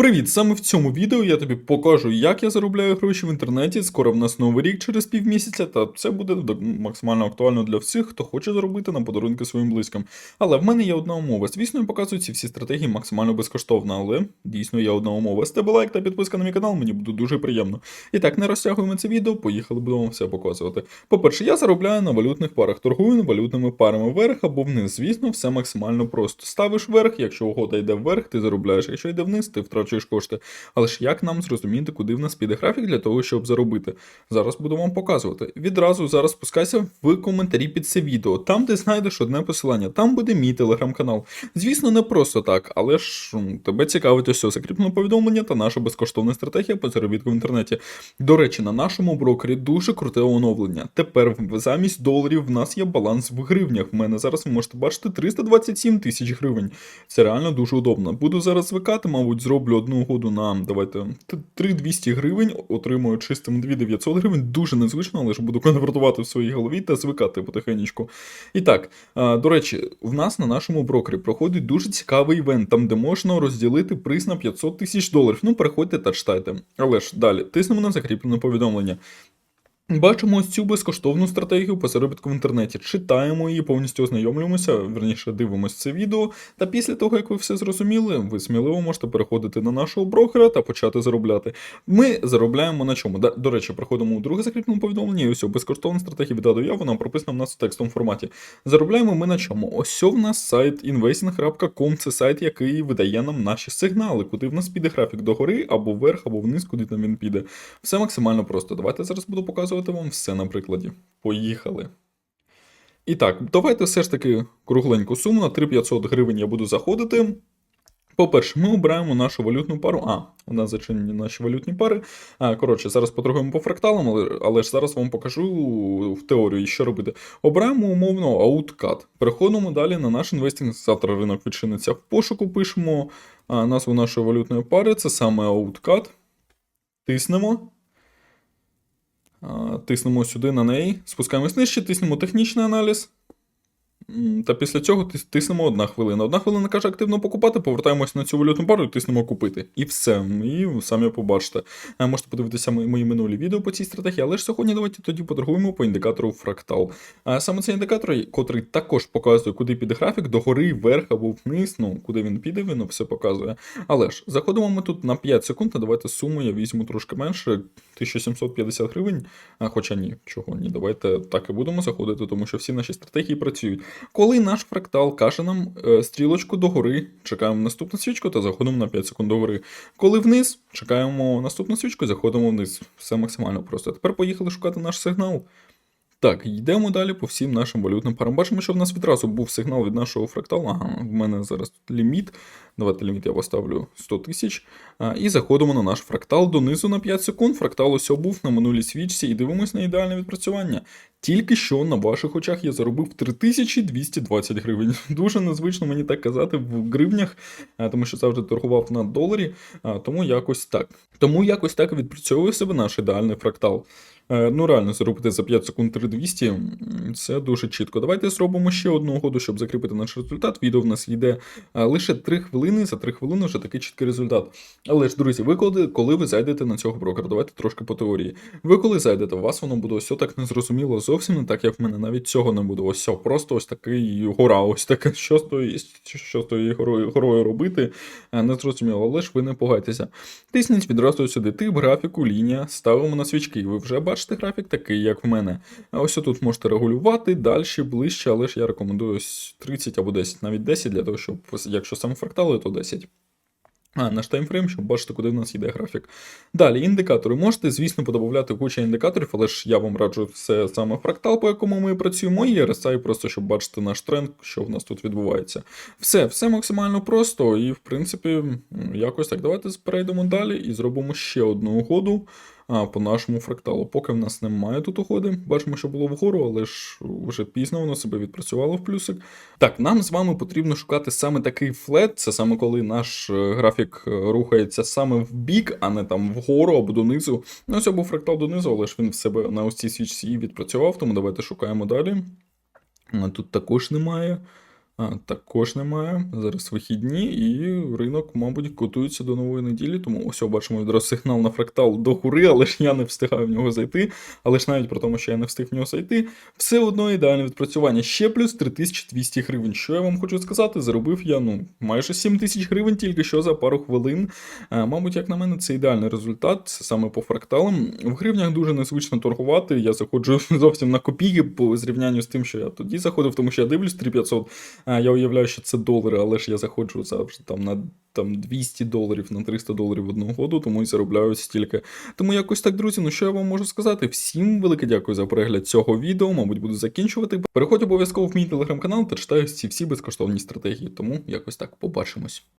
Привіт! Саме в цьому відео я тобі покажу, як я заробляю гроші в інтернеті. Скоро в нас новий рік через півмісяця, та це буде максимально актуально для всіх, хто хоче заробити на подарунки своїм близьким. Але в мене є одна умова. Звісно, я показую ці всі стратегії максимально безкоштовно, але дійсно є одна умова. З тебе лайк та підписка на мій канал, мені буде дуже приємно. І так, не розтягуємо це відео, поїхали, будемо все показувати. По-перше, я заробляю на валютних парах, торгую на валютними парами вверх або вниз. Звісно, все максимально просто. Ставиш вверх, якщо угода йде вверх, ти заробляєш. Якщо йде вниз, ти втрачуєш кошти. Але ж як нам зрозуміти, куди в нас піде графік для того, щоб заробити? Зараз буду вам показувати. Відразу зараз спускайся в коментарі під це відео. Там ти знайдеш одне посилання, там буде мій телеграм-канал. Звісно, не просто так, але ж тебе цікавить ось це закріплене повідомлення та наша безкоштовна стратегія по заробітку в інтернеті. До речі, на нашому брокері дуже круте оновлення. Тепер замість доларів в нас є баланс в гривнях. В мене зараз ви можете бачити 327 тисяч гривень. Це реально дуже удобно. Буду зараз звикати, мабуть, зроблю одну угоду на давайте 3200 гривень, отримую чистим 2900 гривень. Дуже незвично, але ж буду конвертувати в своїй голові та звикати потихеньку. І так, до речі, в нас на нашому брокері проходить дуже цікавий івент, там де можна розділити приз на 500 тисяч доларів. Ну, переходьте та читайте. Але ж далі, тиснемо на закріплене повідомлення. Бачимо ось цю безкоштовну стратегію по заробітку в інтернеті. Читаємо її, повністю ознайомлюємося, верніше дивимося це відео. Та після того, як ви все зрозуміли, ви сміливо можете переходити на нашого брокера та почати заробляти. Ми заробляємо на чому? До речі, проходимо у друге закріплене повідомлення, і ось безкоштовна стратегія від до вона прописана в нас в текстовому форматі. Заробляємо ми на чому? Ось в нас сайт investing.com, це сайт, який видає нам наші сигнали, куди в нас піде графік догори або вверх, або вниз, куди там він піде. Все максимально просто. Давайте зараз буду показувати вам все на прикладі. Поїхали. І так, давайте все ж таки кругленьку суму на 3500 гривень я буду заходити. По-перше, ми обираємо нашу валютну пару. А, у нас зачинені наші валютні пари. А, коротше, зараз поторгуємо по фракталам, але, але ж зараз вам покажу в теорії, що робити. Обираємо умовно ауткат. Переходимо далі на наш інвестинг. Завтра ринок відчиниться в пошуку. Пишемо а, назву нашої валютної пари. Це саме ауткат. Тиснемо. Тиснемо сюди на неї, спускаємось нижче, тиснемо технічний аналіз. Та після цього тис- тиснемо одна хвилина. Одна хвилина каже активно покупати, повертаємось на цю валютну пару і тиснемо купити. І все. І самі побачите. Е, Можете подивитися мої, минулі відео по цій стратегії, але ж сьогодні давайте тоді поторгуємо по індикатору фрактал. А саме цей індикатор, котрий також показує, куди піде графік, догори, вверх або вниз. Ну, куди він піде, він все показує. Але ж заходимо ми тут на 5 секунд, а давайте суму я візьму трошки менше, 1750 гривень. А, хоча ні, чого ні, давайте так і будемо заходити, тому що всі наші стратегії працюють. Коли наш фрактал каже нам стрілочку стрілочку догори, чекаємо наступну свічку та заходимо на 5 секунд догори. Коли вниз, чекаємо наступну свічку і заходимо вниз. Все максимально просто. Тепер поїхали шукати наш сигнал. Так, йдемо далі по всім нашим валютним парам. Бачимо, що в нас відразу був сигнал від нашого фракталу. Ага, в мене зараз тут ліміт. Давайте ліміт я поставлю 100 тисяч. І заходимо на наш фрактал донизу на 5 секунд. Фрактал ось був на минулій свічці і дивимось на ідеальне відпрацювання. Тільки що на ваших очах я заробив 3220 гривень. Дуже незвично мені так казати в гривнях, тому що завжди торгував на доларі, тому якось так. Тому якось так відпрацьовує себе наш ідеальний фрактал. Е, Ну, реально, заробити за 5 секунд 3200 це дуже чітко. Давайте зробимо ще одну угоду, щоб закріпити наш результат. Відео в нас йде лише 3 хвилини, за 3 хвилини вже такий чіткий результат. Але ж, друзі, ви коли, коли ви зайдете на цього брокера, давайте трошки по теорії. Ви коли зайдете, у вас воно буде ось так незрозуміло зовсім не так, як в мене. Навіть цього не буде. Ось просто ось такий гора, ось таке, що з тою, що горою, горою робити, е, незрозуміло, але ж ви не пугайтеся. Тисніть відразу сюди тип, графіку, лінія, ставимо на свічки. Ви вже бачите графік такий, як в мене. А ось тут можете регулювати далі, ближче, але ж я рекомендую ось 30 або 10, навіть 10, для того, щоб якщо саме фрактали, то 10. А, наш таймфрейм, щоб бачити, куди в нас йде графік. Далі, індикатори. Можете, звісно, подобавляти кучу індикаторів, але ж я вам раджу це саме фрактал, по якому ми працюємо, і RSI, просто щоб бачити наш тренд, що в нас тут відбувається. Все, все максимально просто, і в принципі, якось так. Давайте перейдемо далі і зробимо ще одну угоду по нашому фракталу. Поки в нас немає тут угоди, бачимо, що було вгору, але ж вже пізно воно себе відпрацювало в плюсик. Так, нам з вами потрібно шукати саме такий флет, це саме коли наш е, графік е, рухається саме в бік, а не там вгору або донизу. Ну, ось був фрактал донизу, але ж він в себе на ось цій свічці відпрацював, тому давайте шукаємо далі. Тут також немає. Також немає. Зараз вихідні, і ринок, мабуть, готується до нової неділі. Тому ось бачимо відразу сигнал на фрактал до хури, але ж я не встигаю в нього зайти. Але ж навіть про тому, що я не встиг в нього зайти, все одно ідеальне відпрацювання. Ще плюс 3200 гривень. Що я вам хочу сказати? Заробив я ну майже 7000 гривень тільки що за пару хвилин. Мабуть, як на мене, це ідеальний результат, це саме по фракталам. В гривнях дуже незвично торгувати. Я заходжу зовсім на копійки по зрівнянню з тим, що я тоді заходив, тому що я дивлюсь 3500. А, я уявляю, що це долари, але ж я заходжу завжди там на там 200 доларів на 300 доларів одного году, тому і заробляю стільки. Тому якось так, друзі, ну що я вам можу сказати? Всім велике дякую за перегляд цього відео. Мабуть, буду закінчувати. Переходь обов'язково в мій телеграм-канал та читаю всі всі безкоштовні стратегії. Тому якось так побачимось.